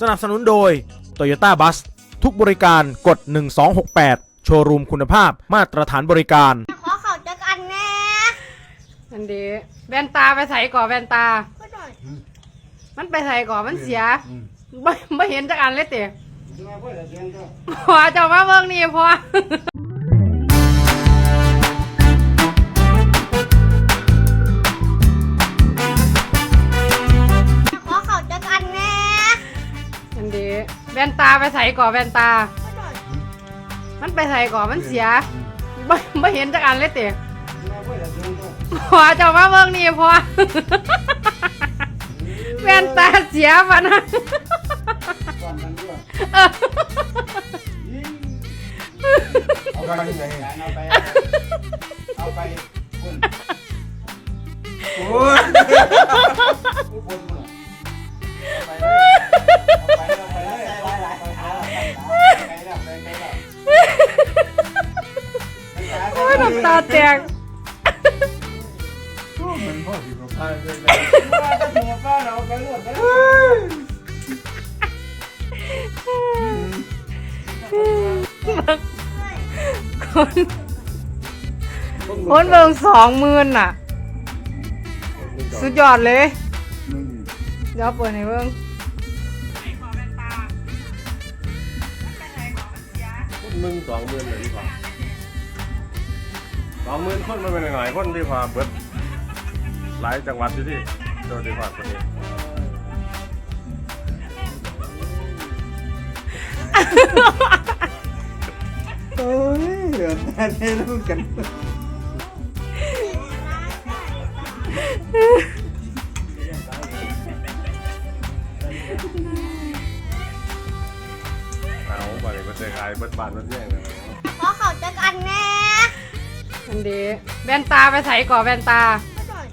สนับสนุนโดย Toyota Bus ทุกบริการกด 1268 โชว์รูมคุณภาพมาตรฐานบริการ ขอเขาจักอันแน่อันดีแว่นตาไปใส่ก่อแว่นตา ก็หน่อยมันไปใส่ก่อมันเสียไม่ไม่เห็นจักอันเลยเตะพอเจะมาเบิ่งนี่พอ แว่นตาไปใส่ก่อแว่นตาก็หน่อยมันไปใส่ก่อมันเสียไม่ไม่เห็นจักอันเลยเตะพอเจะมาเบิ่งนี่พอแว่นตาเสียปะนะเออเอาไปไหน ยน้ำตาแตกมันพ่อสิบกว่าเลยว่าจะหัวป้าเราไปรวดไปคนคนเบิ่งสองหมื่นน่ะ สุดยอดเลยเดี๋ยวเปิดให้เบิ่งมึงสองหมื่นเลยดีกว่า สองหมื่นคนมันเป็นหน่อยคนที่พาเบิดหลายจังหวัดอยู่ที่โดยที่พาคนนี้โอ้ยเหลือแต่ในลูกกันเอาไปเลยก็จะขายเบิดบานเบิดแย่งเลยขอเขาจักอันแน่ อันดีแว่นตาไปใส่ก่อแว่นตาก็หน่อย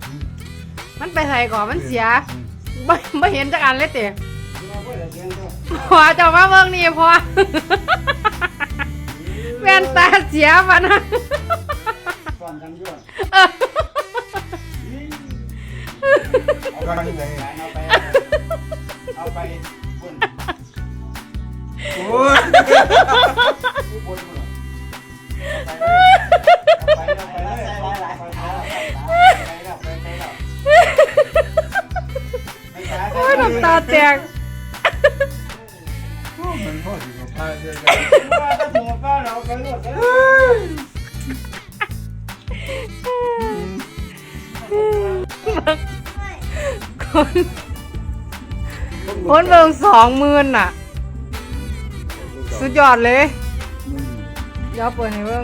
มันไปใส่ก่อมันเสียไม่ไม่เห็นจักอันเลยเตะพอเจะมาเบิ่งนี่พอแว่นตาเสียปะนะก่อนกันด้วยเออเอาไปไหนเอาไปเอาไปคุณโอ้ย ตาแตกมันพ่อสิบกว่าเลยว่าจะหัวป้าเราไปรวดไปคนคนเบิ่งสองหมื่นน่ะ สุดยอดเลยเดี๋ยวเปิดให้เบิ่ง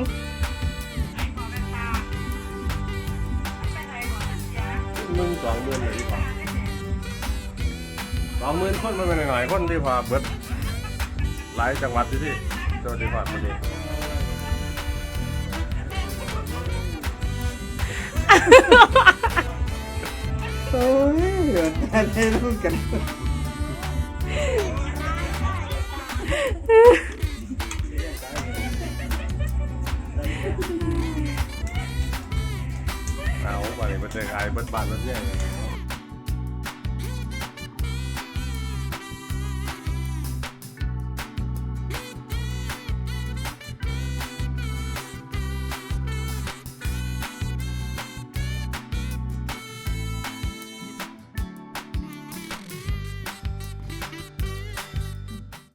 มึงสองหมื่นเลยดีกว่า องหมื่นคนมันเป็นหน่อยคนที่พาเบิดหลายจังหวัดอยู่ที่โดยที่พาคนนี้โอ้ยเหลือแต่ในลูกกันเอาไปเลยก็จะขายเบิดบานเบิดแย่งเลย